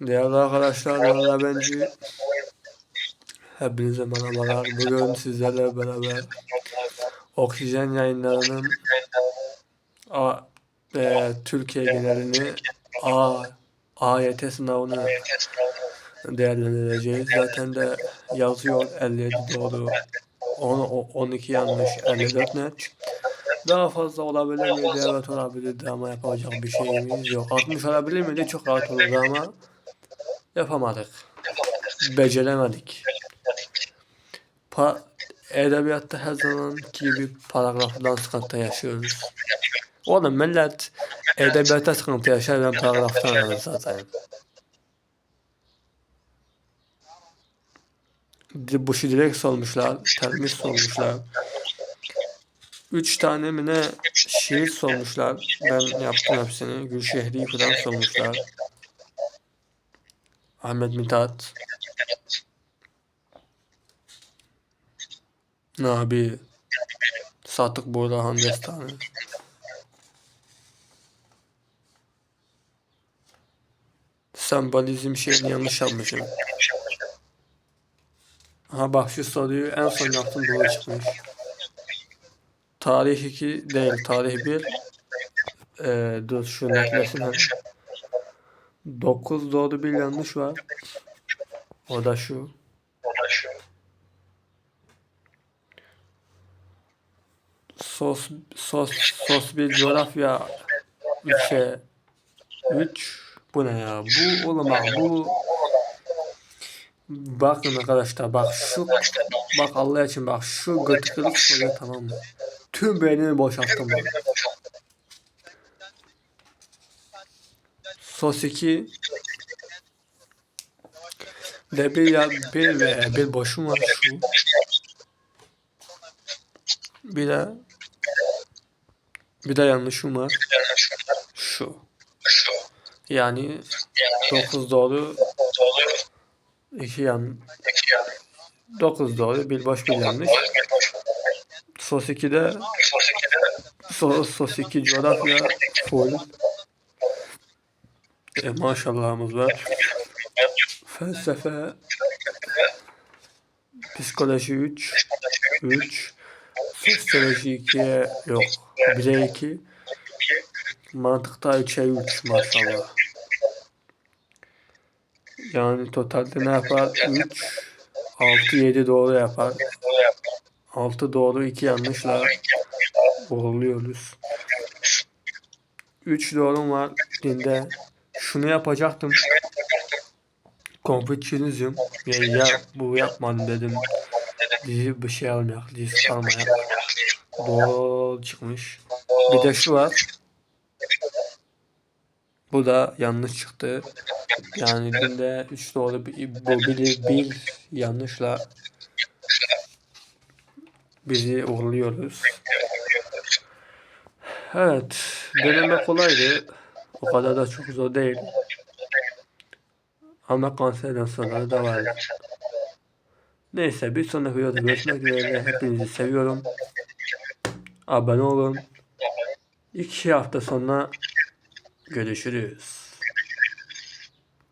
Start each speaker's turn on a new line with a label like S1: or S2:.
S1: Değerli arkadaşlar, valla bence hepinize merhabalar. Bugün sizlerle beraber oksijen yayınlarının A, e, Türkiye genelini A, AYT sınavını değerlendireceğiz. Zaten de yazıyor 57 doğru, 10, 12 yanlış, 54 net. Daha fazla olabilir miydi? Evet olabilirdi ama yapacak bir şeyimiz yok. 60 olabilir miydi? Çok rahat olurdu ama yapamadık. Beceremedik. Pa edebiyatta her zamanki gibi paragrafdan sıkıntı yaşıyoruz. Oğlum millet edebiyatta sıkıntı yaşar ben paragraftan anlarım zaten. Bu şu direkt sormuşlar, termis sormuşlar. Üç tane mi ne şiir sormuşlar. Ben yaptım hepsini. Gülşehri'yi falan sormuşlar. Ahmet Mithat. Nabi. Satık Burhan Destanı. Sembolizm şeyini yanlış yapmışım. Ha bak şu soruyu en son yaptım doğru çıkmış. Tarih 2 değil, tarih 1. Ee, dur şu netlesin. 9 doğru bir yanlış var. O da şu. Sos, sos, sos bir coğrafya 3'e 3 bu ne ya? Bu oğlum bak bu Bakın arkadaşlar bak şu bak Allah için bak şu gıtıklık soruyor tamam mı? Tüm beynimi boşalttım bak. Sos 2 de bir ya bir ve bir boşum var şu. Bir de bir de yanlışım var. Şu. Yani 9 doğru 2 yan 9 doğru bir boş bir yanlış. Sos 2'de sos, sos 2 coğrafya full. E, maşallahımız var. Felsefe psikoloji 3 3 sosyoloji 2'ye yok 1'e 2 mantıkta 3'e 3 maşallah. Yani totalde ne yapar? 3 6 7 doğru yapar. 6 doğru 2 yanlışla uğurluyoruz. 3 doğrum var dinde. Şunu yapacaktım. Konfüçyünüzüm. Ya, ya bu yapmadım dedim. Dizi bir şey almayak. Dizi almayak. Doğru çıkmış. Bir de şu var. Bu da yanlış çıktı. Yani dinde 3 doğru bu bir, bir yanlışla bizi uğurluyoruz. Evet. Deneme kolaydı. O kadar da çok zor değil. Ama kanserden sonra da var. Neyse bir sonraki videoda görüşmek üzere. Hepinizi seviyorum. Abone olun. İki hafta sonra görüşürüz.